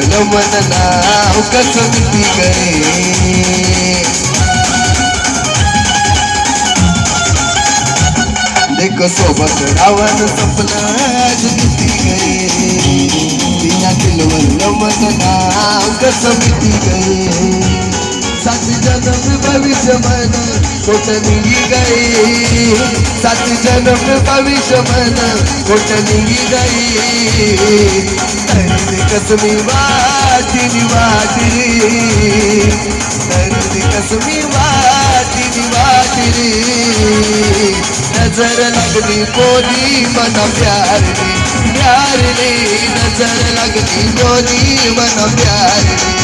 भरलं मन नाव कसं किती करे देख सोबत रावण सपना आज किती गए तिया दिलवर मन नाव कसं किती गए सात जन्म भविष्य मन कोट निघी गई? सात जन्म भविष्य मन कोट निघी गई? तरी कसमी वाटी वाटी तरी कसमी वाटी वाटी नजर लगनी बोली मन प्यार ने प्यार ने नजर लगनी कोनी मन प्यार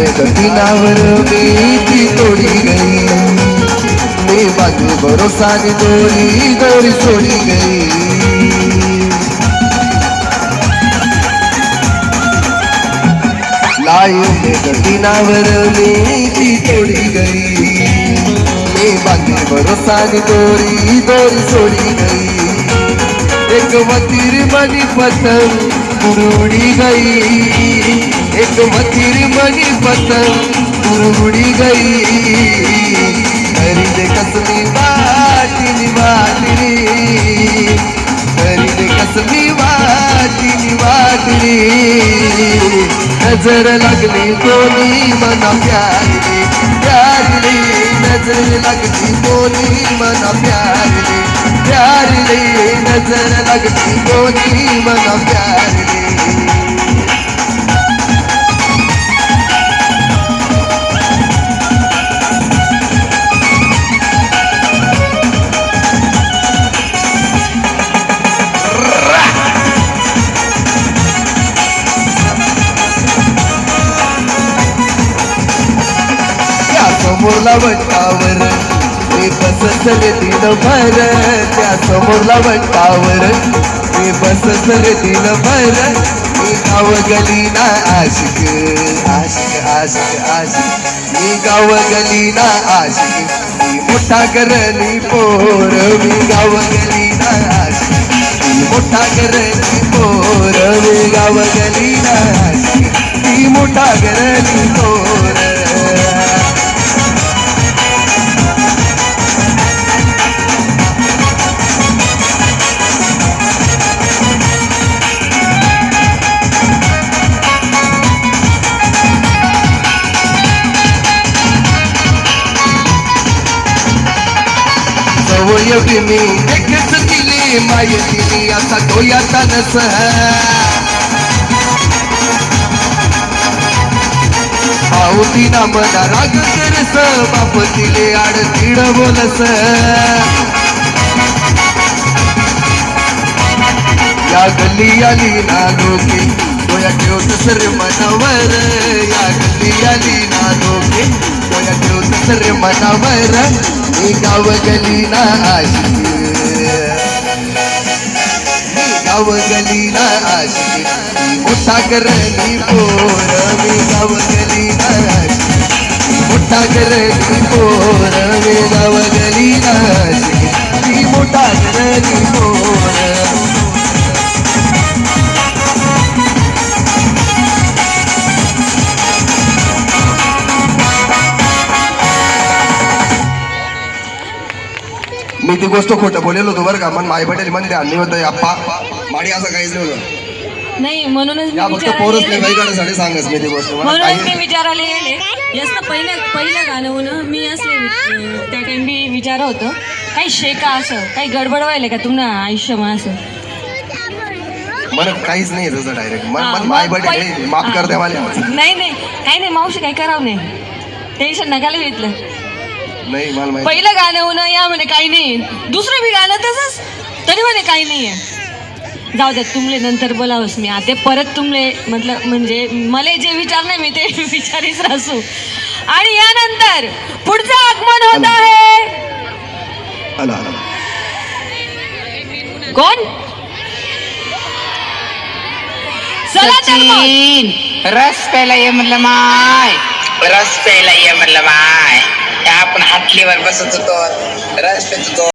ने लायो में गतीनावर मी ती तोडी गई। मी बाजू भरोसा नि दोरी दोरी सोडी गई। लायो में गतीनावर मी ती तोडी गई। मी बाजू भरोसा नि दोरी दोरी सोडी गई एक मतीर मनी पतंग उड़ी गई। एक मतीर मनी पतंग उड़ी गई। करी दे कसमी बाटी बाटी करी दे कसमी बाटी बाटी नजर लगली कोणी मना प्यारी प्यारी नजर लगली कोणी मना प्यारी प्यारी नजर लगती कोणी मना प्यार त्या समोरला वंटावर मी दिन भर त्या समोरला वंटावर. मी बसत दिन भर मी गाव गली ना आशिक आशिक आशिक आशिक. मी गाव गली ना आशिक मी मोठा करली पोर. मी गाव गली ना आशिक मी मोठा करली पोर. मी गाव गली ना आशिक. सवय मी एकच दिली माय दिली असा डोयाचा नस पावती ना मना राग तरस बाप दिले आड तिड बोलस. या गल्ली आली ना लोके डोया ठेवत सर मनावर. या गल्ली आली ना लोके डोया ठेवत सर मनावर. मी गाव गली ना आशिक मी गाव गली ना आशिक मोठा करली पोर मी गाव गली ना आशिक मोठा करली पोर मी गाव मी ती गोष्ट खोटं बोलेलो होतो बरं का. पण माई पटेल म्हणले आणली होतं अप्पा माडी असं काहीच नव्हतं. नाही म्हणूनच मी या फक्त विचारायला पोरच गेले. नाही बाईकडे सांगच मी ती गोष्ट. मला म्हणूनच मी काही विचारायला गेले. याचं पहिलं पहिलं गाणं होणं मी असले वि- त्या टाइम मी विचार होतं. काही शेका असं? काही गडबड व्हायला का तुम्हाला आयुष्यमा असं? मला काहीच नाही तसं डायरेक्ट हा, मन मग माय पटेल पै- हे, माफ कर द्या मला नाही नाही. काही नाही मावशी काही करावं नाही. टेन्शन नकाला घेतलं. नाही मला माहिती. पहिलं गाणं होणं यामध्ये काही नाही. दुसरं बी गाणं तसंच. तरी म्हणे काही नाही आहे. जाऊ दे तुमले नंतर बोलावस मी. आता परत तुमले मतलब म्हणजे मला जे विचार नाही मी ते विचारीच रासू आणि यानंतर पुढचं आगमन होत आहे. आला आला कोण. सचिन रस प्यायला ये म्हणलं माय. रस प्यायला ये म्हणलं माय. आपण हाटलीवर बसत होतो. रस्त्यात होतो